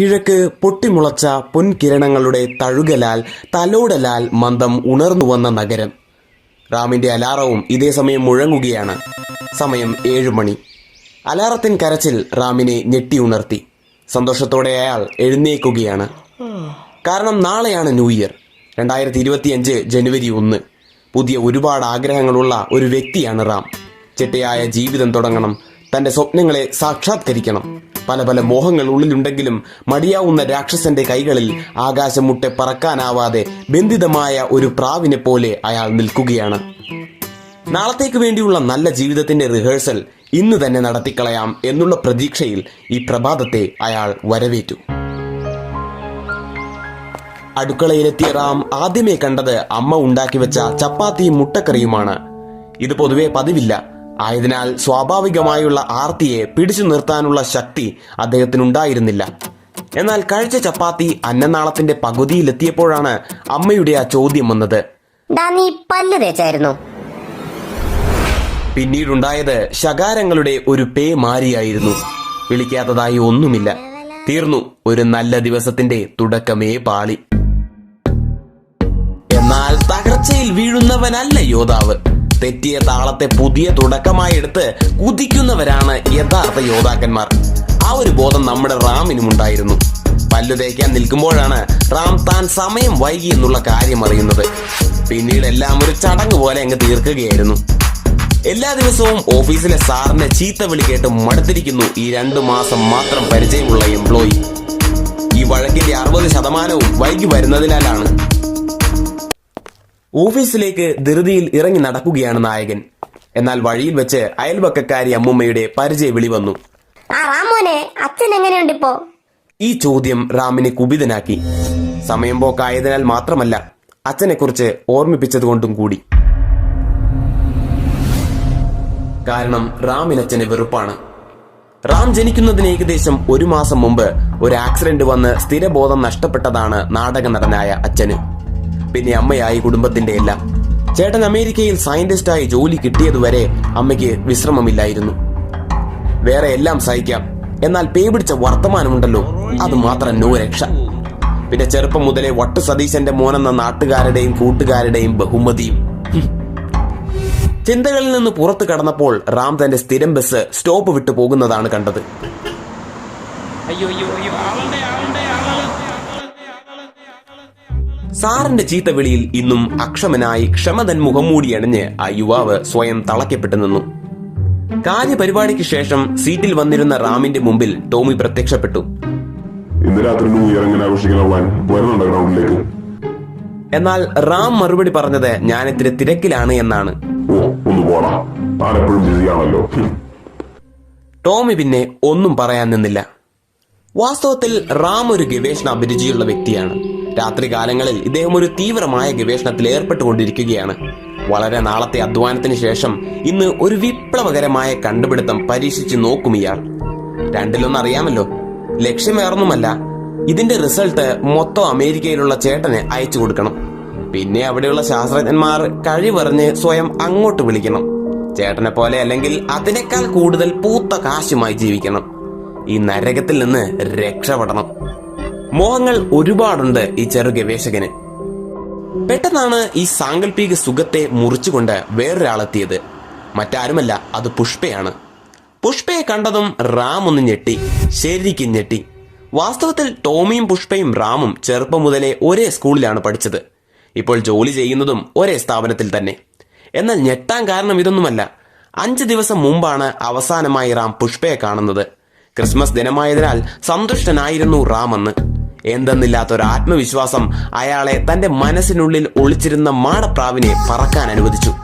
കിഴക്ക് പൊട്ടിമുളച്ച പൊൻകിരണങ്ങളുടെ തഴുകലാൽ തലോടലാൽ മന്ദം ഉണർന്നു വന്ന നഗരം. റാമിന്റെ അലാറവും ഇതേ സമയം മുഴങ്ങുകയാണ്. സമയം ഏഴു മണി. അലാറത്തിൻ കരച്ചിൽ റാമിനെ ഞെട്ടി ഉണർത്തി. സന്തോഷത്തോടെ അയാൾ എഴുന്നേക്കുകയാണ് കാരണം നാളെയാണ് ന്യൂ ഇയർ. രണ്ടായിരത്തി ഇരുപത്തിയഞ്ച് ജനുവരി ഒന്ന്. പുതിയ ഒരുപാട് ആഗ്രഹങ്ങളുള്ള ഒരു വ്യക്തിയാണ് റാം. ചിട്ടയായ ജീവിതം തുടങ്ങണം. തന്റെ സ്വപ്നങ്ങളെ സാക്ഷാത്കരിക്കണം. പല പല മോഹങ്ങൾ ഉള്ളിലുണ്ടെങ്കിലും മടിയാവുന്ന രാക്ഷസന്റെ കൈകളിൽ ആകാശം മുട്ടെ പറക്കാനാവാതെ ബന്ധിതമായ ഒരു പ്രാവിനെ പോലെ അയാൾ നിൽക്കുകയാണ്. നാളത്തേക്ക് വേണ്ടിയുള്ള നല്ല ജീവിതത്തിന്റെ റിഹേഴ്സൽ ഇന്ന് തന്നെ നടത്തിക്കളയാം എന്നുള്ള പ്രതീക്ഷയിൽ ഈ പ്രഭാതത്തെ അയാൾ വരവേറ്റു. അടുക്കളയിലെത്തിയ റാം ആദ്യമേ കണ്ടത് അമ്മ ഉണ്ടാക്കി വെച്ച ചപ്പാത്തിയും മുട്ടക്കറിയുമാണ്. ഇത് പൊതുവെ പതിവില്ല. ആയതിനാൽ സ്വാഭാവികമായുള്ള ആർത്തിയെ പിടിച്ചു നിർത്താനുള്ള ശക്തി അദ്ദേഹത്തിനുണ്ടായിരുന്നില്ല. എന്നാൽ കഴിച്ച ചപ്പാത്തി അന്നനാളത്തിന്റെ പകുതിയിലെത്തിയപ്പോഴാണ് അമ്മയുടെ ആ ചോദ്യം വന്നത്. നീ പല്ല് തേച്ചായിരുന്നു. പിന്നീടുണ്ടായത് ശകാരങ്ങളുടെ ഒരു പേ മാരിയായിരുന്നു. വിളിക്കാത്തതായി ഒന്നുമില്ല. തീർന്നു. ഒരു നല്ല ദിവസത്തിന്റെ തുടക്കമേ പാളി. എന്നാൽ തകർച്ചയിൽ വീഴുന്നവനല്ല യോദ്ധാവ്. തെറ്റിയ താളത്തെ പുതിയ തുടക്കമായി എടുത്ത് കുതിക്കുന്നവരാണ് യഥാർത്ഥ യോദ്ധാക്കന്മാർ. ആ ഒരു ബോധം നമ്മുടെ റാമിനും ഉണ്ടായിരുന്നു. പല്ലു തേക്കാൻ നിൽക്കുമ്പോഴാണ് റാം താൻ സമയം വൈകി എന്നുള്ള കാര്യം അറിയുന്നത്. പിന്നീട് എല്ലാം ഒരു ചടങ്ങ് പോലെ അങ്ങ് തീർക്കുകയായിരുന്നു. എല്ലാ ദിവസവും ഓഫീസിലെ സാറിനെ ചീത്ത വിളി കേട്ട് മടുത്തിരിക്കുന്നു ഈ രണ്ടു മാസം മാത്രം പരിചയമുള്ള എംപ്ലോയി ഈ വഴക്കിന്റെ അറുപത് ശതമാനവും വൈകി വരുന്നതിനാലാണ് ഓഫീസിലേക്ക് ധൃതിയിൽ ഇറങ്ങി നടക്കുകയാണ് നായകൻ. എന്നാൽ വഴിയിൽ വെച്ച് അയൽവക്കക്കാരി അമ്മുമ്മയുടെ പരിചയ വിളി വന്നു ആ റാമോനെ അച്ഛൻ എങ്ങനെയുണ്ട് ഇപ്പോ ഈ ചോദ്യം റാമിനെ കുപിതനാക്കി. സമയം പോക്കായതിനാൽ മാത്രമല്ല അച്ഛനെ അച്ഛനെക്കുറിച്ച് ഓർമ്മിപ്പിച്ചതുകൊണ്ടും കൂടി. കാരണം റാമിനച്ഛനെ വെറുപ്പാണ്. റാം ജനിക്കുന്നതിന് ഏകദേശം ഒരു മാസം മുമ്പ് ഒരു ആക്സിഡന്റ് വന്ന് സ്ഥിരബോധം നഷ്ടപ്പെട്ടതാണ് നാടക നടനായ അച്ഛന്. പിന്നെ അമ്മയായി കുടുംബത്തിന്റെ എല്ലാം. ചേട്ടൻ അമേരിക്കയിൽ സയന്റിസ്റ്റായി ജോലി കിട്ടിയതുവരെ അമ്മയ്ക്ക് വിശ്രമമില്ലായിരുന്നു. വേറെ എല്ലാം സഹിക്കാം. എന്നാൽ പേ പിടിച്ച വർത്തമാനമുണ്ടല്ലോ. അത് മാത്രം നോ രക്ഷ. പിന്നെ ചെറുപ്പം മുതലേ വട്ടു സതീശന്റെ മോനെന്ന നാട്ടുകാരുടെയും കൂട്ടുകാരുടെയും ബഹുമതിയും. ചിന്തകളിൽ നിന്ന് പുറത്തു കടന്നപ്പോൾ റാം തന്റെ സ്ഥിരം ബസ് സ്റ്റോപ്പ് വിട്ടു പോകുന്നതാണ് കണ്ടത്. അയ്യോ അയ്യോ അയ്യോ സാറിന്റെ ചീത്തവിളിയിൽ ഇന്നും അക്ഷമനായി ക്ഷമതൻ മുഖം മൂടിയണിഞ്ഞ് ആ യുവാവ് സ്വയം തളയ്ക്കപ്പെട്ടു നിന്നു. കാര്യപരിപാടിക്ക് ശേഷം സീറ്റിൽ വന്നിരുന്ന റാമിന്റെ മുമ്പിൽ ടോമി പ്രത്യക്ഷപ്പെട്ടു. ഇന്ന് രാത്രി വരുന്നുണ്ടോ ഗ്രൗണ്ടിലേക്ക്? എന്നാൽ റാം മറുപടി പറഞ്ഞത് ഞാൻ ഇത്തിരി തിരക്കിലാണ് എന്നാണ്. ടോമി പിന്നെ ഒന്നും പറയാൻ നിന്നില്ല. വാസ്തവത്തിൽ റാം ഒരു ഗവേഷണ അഭിരുചിയുള്ള വ്യക്തിയാണ്. രാത്രികാലങ്ങളിൽ ഇദ്ദേഹം ഒരു തീവ്രമായ ഗവേഷണത്തിൽ ഏർപ്പെട്ടുകൊണ്ടിരിക്കുകയാണ്. വളരെ നാളത്തെ അധ്വാനത്തിന് ശേഷം ഇന്ന് ഒരു വിപ്ലവകരമായ കണ്ടുപിടുത്തം പരീക്ഷിച്ചു നോക്കും ഇയാൾ. രണ്ടിലൊന്നും അറിയാമല്ലോ ലക്ഷ്യം വേറൊന്നുമല്ല ഇതിന്റെ റിസൾട്ട് മൊത്തം അമേരിക്കയിലുള്ള ചേട്ടന് അയച്ചു കൊടുക്കണം. പിന്നെ അവിടെയുള്ള ശാസ്ത്രജ്ഞന്മാർ കഴിവറിഞ്ഞ് സ്വയം അങ്ങോട്ട് വിളിക്കണം. ചേട്ടനെ പോലെ അല്ലെങ്കിൽ അതിനേക്കാൾ കൂടുതൽ പൂത്ത കാശുമായി ജീവിക്കണം. ഈ നരകത്തിൽ നിന്ന് രക്ഷപ്പെടണം. മോഹങ്ങൾ ഒരുപാടുണ്ട് ഈ ചെറു ഗവേഷകന്. പെട്ടെന്നാണ് ഈ സാങ്കല്പിക സുഖത്തെ മുറിച്ചുകൊണ്ട് വേറൊരാളെത്തിയത്. മറ്റാരുമല്ല അത് പുഷ്പയാണ്. പുഷ്പയെ കണ്ടതും റാം ഒന്ന് ഞെട്ടി ശരിക്കും ഞെട്ടി. വാസ്തവത്തിൽ ടോമിയും പുഷ്പയും റാമും ചെറുപ്പം മുതലേ ഒരേ സ്കൂളിലാണ് പഠിച്ചത്. ഇപ്പോൾ ജോലി ചെയ്യുന്നതും ഒരേ സ്ഥാപനത്തിൽ തന്നെ. എന്നാൽ ഞെട്ടാൻ കാരണം ഇതൊന്നുമല്ല. അഞ്ച് ദിവസം മുമ്പാണ് അവസാനമായി റാം പുഷ്പയെ കാണുന്നത്. ക്രിസ്മസ് ദിനമായതിനാൽ സന്തുഷ്ടനായിരുന്നു റാം എന്തെന്നില്ലാത്ത ഒരു ആത്മവിശ്വാസം അയാളെ തന്റെ മനസ്സിനുള്ളിൽ ഒളിച്ചിരുന്ന മാടപ്രാവിനെ പറക്കാൻ അനുവദിച്ചു.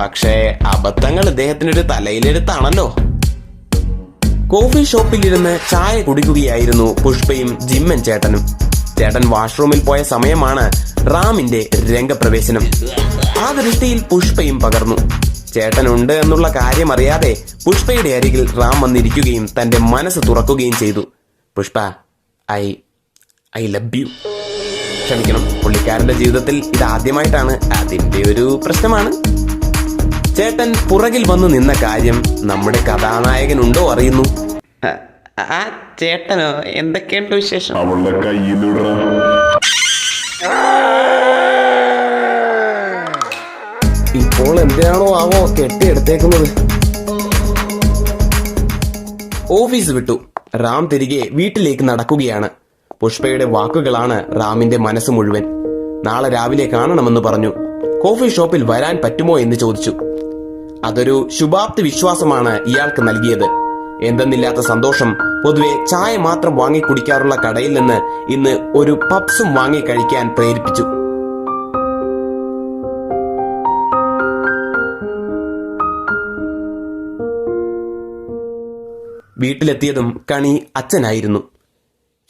പക്ഷേ അബദ്ധങ്ങൾ ഇദ്ദേഹത്തിനൊരു തലയിലെടുത്താണല്ലോ കോഫി ഷോപ്പിൽ ഇരുന്ന് ചായ കുടിക്കുകയായിരുന്നു പുഷ്പയും ജിമ്മൻ ചേട്ടനും. ചേട്ടൻ വാഷ്റൂമിൽ പോയ സമയമാണ് റാമിന്റെ രംഗപ്രവേശനം. ആ ദൃഷ്ടിയിൽ പുഷ്പയും പകർന്നു. ചേട്ടനുണ്ട് എന്നുള്ള കാര്യം അറിയാതെ പുഷ്പയുടെ അരികിൽ റാം വന്നിരിക്കുകയും തന്റെ മനസ്സ് തുറക്കുകയും ചെയ്തു. Pushpa I I love you. ക്ഷമിക്കണം പുള്ളിക്കാരന്റെ ജീവിതത്തിൽ ഇത് ആദ്യമായിട്ടാണ് അതിന്റെ ഒരു പ്രശ്നമാണ്. ചേട്ടൻ പുറകിൽ വന്ന് നിന്ന കാര്യം നമ്മുടെ കഥാനായകനുണ്ടോ അറിയുന്നു? ആ ചേട്ടനോ? എന്തൊക്കെയുണ്ട് വിശേഷം? അവളുടെ ഇപ്പോൾ എന്തിനാണോ ആവോ കെട്ടിയെടുത്തേക്കുന്നത് ഓഫീസ് വിട്ടു. റാം തിരികെ വീട്ടിലേക്ക് നടക്കുകയാണ്. പുഷ്പയുടെ വാക്കുകളാണ് റാമിന്റെ മനസ്സ് മുഴുവൻ. നാളെ രാവിലെ കാണണമെന്ന് പറഞ്ഞു. കോഫി ഷോപ്പിൽ വരാൻ പറ്റുമോ എന്ന് ചോദിച്ചു. അതൊരു ശുഭാപ്തി വിശ്വാസമാണ് ഇയാൾക്ക് നൽകിയത്. എന്തെന്നില്ലാത്ത സന്തോഷം പൊതുവെ ചായ മാത്രം വാങ്ങി കുടിക്കാറുള്ള കടയിൽ നിന്ന് ഇന്ന് ഒരു പപ്സും വാങ്ങി കഴിക്കാൻ പ്രേരിപ്പിച്ചു. വീട്ടിലെത്തിയതും കണി അച്ഛനായിരുന്നു.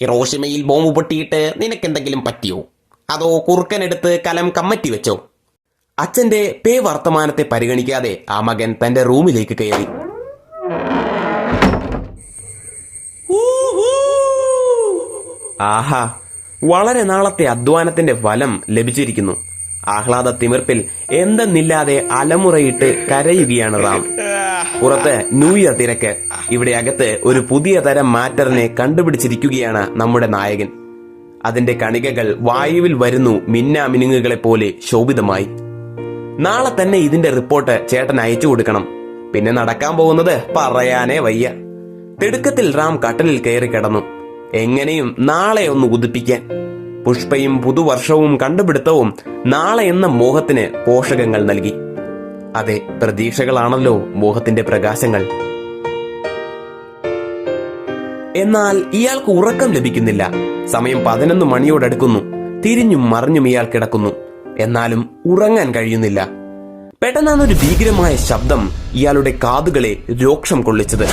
ഹിറോഷിമയിൽ ബോംബ് പൊട്ടിയിട്ട് നിനക്കെന്തെങ്കിലും പറ്റിയോ? അതോ കുറുക്കനെടുത്ത് കലം കമ്മറ്റി വെച്ചോ? അച്ഛന്റെ പേ വർത്തമാനത്തെ പരിഗണിക്കാതെ ആ മകൻ തന്റെ റൂമിലേക്ക് കയറി. ആഹാ വളരെ നാളത്തെ അധ്വാനത്തിന്റെ ഫലം ലഭിച്ചിരിക്കുന്നു. ആഹ്ലാദ തിമിർപ്പിൽ എന്തെന്നില്ലാതെ അലമുറയിട്ട് കരയുകയാണ് റാം. പുറത്ത് ന്യൂ ഇയർ തിരക്ക്. ഇവിടെ അകത്ത് ഒരു പുതിയ തരം മാറ്ററിനെ കണ്ടുപിടിച്ചിരിക്കുകയാണ് നമ്മുടെ നായകൻ. അതിന്റെ കണികകൾ വായുവിൽ വരുന്നു മിന്നാമിനുങ്ങുകളെ പോലെ ശോഭിതമായി. നാളെ തന്നെ ഇതിന്റെ റിപ്പോർട്ട് ചേട്ടൻ അയച്ചു കൊടുക്കണം. പിന്നെ നടക്കാൻ പോകുന്നത് പറയാനേ വയ്യ. തിടുക്കത്തിൽ റാം കട്ടലിൽ കയറി കിടന്നു. എങ്ങനെയും നാളെ ഒന്ന് ഉദിപ്പിക്കാൻ. പുഷ്പയും പുതുവർഷവും കണ്ടുപിടുത്തവും നാളെ എന്ന മോഹത്തിന് പോഷകങ്ങൾ നൽകി. അതെ പ്രതീക്ഷകളാണല്ലോ മോഹത്തിന്റെ പ്രകാശങ്ങൾ. എന്നാൽ ഇയാൾക്ക് ഉറക്കം ലഭിക്കുന്നില്ല. സമയം പതിനൊന്ന് മണിയോടടുക്കുന്നു. തിരിഞ്ഞും മറിഞ്ഞും ഇയാൾ കിടക്കുന്നു. എന്നാലും ഉറങ്ങാൻ കഴിയുന്നില്ല. പെട്ടെന്നാണ് ഒരു ഭീകരമായ ശബ്ദം ഇയാളുടെ കാതുകളെ രോക്ഷം കൊള്ളിച്ചത്.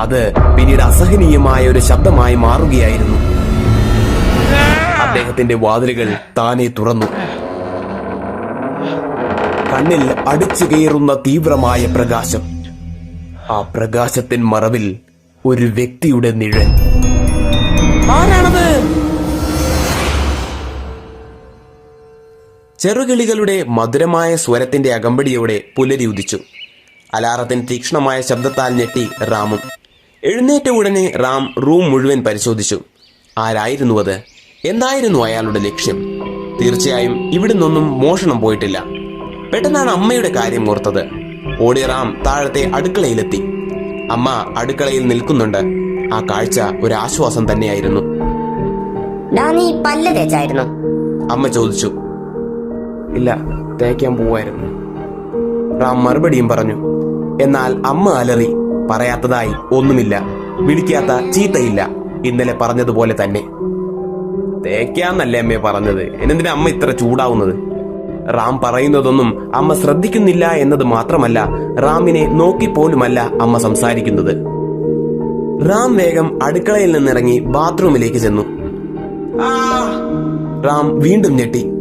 അത് പിന്നീട് അസഹനീയമായ ഒരു ശബ്ദമായി മാറുകയായിരുന്നു. അദ്ദേഹത്തിന്റെ വാതിലുകൾ താനെ തുറന്നു. കണ്ണിൽ അടിച്ചു കയറുന്ന തീവ്രമായ പ്രകാശം. ആ പ്രകാശത്തിൻ മറവിൽ ഒരു വ്യക്തിയുടെ നിഴൽ. ആരാണത്? ചെറുകിളികളുടെ മധുരമായ സ്വരത്തിന്റെ അകമ്പടിയോടെ പുലരി ഉദിച്ചു. അലാറത്തിൻ തീക്ഷ്ണമായ ശബ്ദത്താൽ ഞെട്ടി റാമും. എഴുന്നേറ്റ ഉടനെ റാം റൂം മുഴുവൻ പരിശോധിച്ചു. ആരായിരുന്നു അത്? എന്തായിരുന്നു അയാളുടെ ലക്ഷ്യം? തീർച്ചയായും ഇവിടുന്നൊന്നും മോഷണം പോയിട്ടില്ല. പെട്ടെന്നാണ് അമ്മയുടെ കാര്യം ഓർത്തത്. ഓടി റാം താഴത്തെ അടുക്കളയിലെത്തി. അമ്മ അടുക്കളയിൽ നിൽക്കുന്നുണ്ട്. ആ കാഴ്ച ഒരു ആശ്വാസം തന്നെയായിരുന്നു. ഡാ നീ പല്ല് തേച്ചായിരുന്നു? അമ്മ ചോദിച്ചു. ഇല്ല തേക്കാൻ പോവായിരുന്നു. റാം മറുപടിയും പറഞ്ഞു. എന്നാൽ അമ്മ അലറി പറയാത്തതായി ഒന്നുമില്ല. വിളിക്കാത്ത ചീത്തയില്ല. ഇന്നലെ പറഞ്ഞതുപോലെ തന്നെ. തേക്കാന്നല്ലേ അമ്മയെ പറഞ്ഞത്? എന്നെന്തിനാ അമ്മ ഇത്ര ചൂടാവുന്നത്? റാം പറയുന്നതൊന്നും അമ്മ ശ്രദ്ധിക്കുന്നില്ല എന്നത് മാത്രമല്ല റാമിനെ നോക്കിപ്പോലുമല്ല അമ്മ സംസാരിക്കുന്നത്. റാം വേഗം അടുക്കളയിൽ നിന്നിറങ്ങി ബാത്റൂമിലേക്ക് ചെന്നു! റാം വീണ്ടും ഞെട്ടി.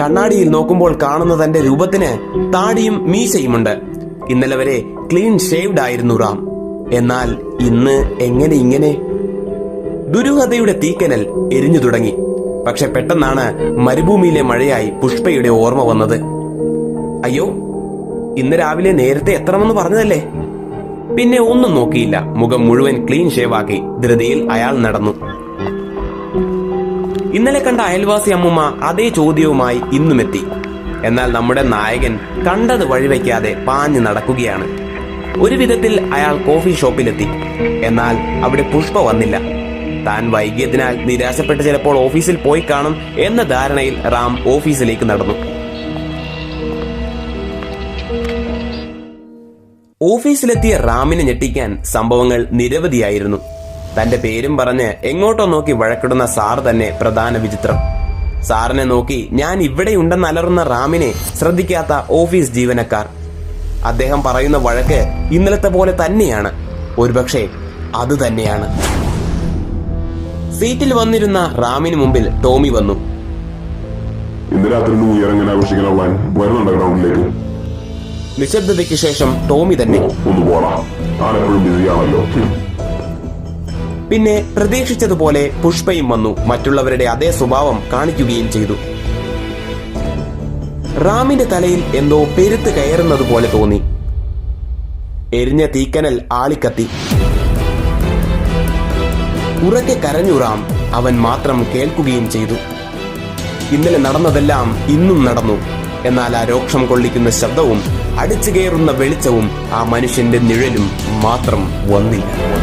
കണ്ണാടിയിൽ നോക്കുമ്പോൾ കാണുന്ന തന്റെ രൂപത്തിന് താടിയും മീശയുമുണ്ട്. ഇന്നലെ വരെ ക്ലീൻ ഷേവ്ഡ് ആയിരുന്നു റാം. എന്നാൽ ഇന്ന് എങ്ങനെ ഇങ്ങനെ? ദുരൂഹതയുടെ തീക്കനൽ എരിഞ്ഞു തുടങ്ങി. പക്ഷെ പെട്ടെന്നാണ് മരുഭൂമിയിലെ മഴയായി പുഷ്പയുടെ ഓർമ്മ വന്നത്. അയ്യോ ഇന്ന് രാവിലെ നേരത്തെ എത്തണമെന്ന് പറഞ്ഞതല്ലേ? പിന്നെ ഒന്നും നോക്കിയില്ല. മുഖം മുഴുവൻ ക്ലീൻ ഷേവാക്കി ധൃതിയിൽ അയാൾ നടന്നു. ഇന്നലെ കണ്ട അയൽവാസി അമ്മുമ്മ അതേ ചോദ്യവുമായി ഇന്നും എത്തി എന്നാൽ നമ്മുടെ നായകൻ കണ്ടത് വഴിവെക്കാതെ പാഞ്ഞു നടക്കുകയാണ്. ഒരു വിധത്തിൽ അയാൾ കോഫി ഷോപ്പിലെത്തി. എന്നാൽ അവിടെ പുഷ്പ വന്നില്ല. താൻ വൈകിയതിനാൽ നിരാശപ്പെട്ട് ചിലപ്പോൾ ഓഫീസിൽ പോയി കാണും എന്ന ധാരണയിൽ റാം ഓഫീസിലേക്ക് നടന്നു. ഓഫീസിലെത്തിയ റാമിനെ ഞെട്ടിക്കാൻ സംഭവങ്ങൾ നിരവധിയായിരുന്നു. തന്റെ പേരും പറഞ്ഞ് എങ്ങോട്ടോ നോക്കി വഴക്കിടുന്ന സാർ തന്നെ പ്രധാന വിചിത്രം. സാറിനെ നോക്കി ഞാൻ ഇവിടെയുണ്ടെന്ന് അലറുന്ന റാമിനെ ശ്രദ്ധിക്കാത്ത ഓഫീസ് ജീവനക്കാർ. അദ്ദേഹം പറയുന്ന വഴക്ക് ഇന്നലത്തെ പോലെ തന്നെയാണ്. ഒരുപക്ഷെ അത് തന്നെയാണ്. സീറ്റിൽ വന്നിരുന്ന റാമിന് മുമ്പിൽ ടോമി വന്നു. ഇന്ന് രാത്രി ന്യൂ ഇയർ എങ്ങനെ ആഘോഷിക്കാനാവാൻ വരുന്നുണ്ട് ഗ്രൗണ്ടിലേക്ക്? നിശബ്ദതയ്ക്ക് ശേഷം ടോമി തന്നെ. ഒന്ന് പോടാ. ആരെപ്പോഴും ബിസിയാണല്ലോ. ഹും. പിന്നെ പ്രതീക്ഷിച്ചതുപോലെ പുഷ്പയും വന്നു. മറ്റുള്ളവരുടെ അതേ സ്വഭാവം കാണിക്കുകയും ചെയ്തു. റാമിന്റെ തലയിൽ എന്തോ പെരുത്ത് കയറുന്നത് പോലെ തോന്നി. എരിഞ്ഞ തീക്കനൽ ആളിക്കത്തി. ഉറക്കെ കരഞ്ഞുറാം അവൻ മാത്രം കേൾക്കുകയും ചെയ്തു. ഇന്നലെ നടന്നതെല്ലാം ഇന്നും നടന്നു. എന്നാൽ ആ രോക്ഷം കൊള്ളിക്കുന്ന ശബ്ദവും അടിച്ചു കയറുന്ന വെളിച്ചവും ആ മനുഷ്യന്റെ നിഴലും മാത്രം വന്നില്ല.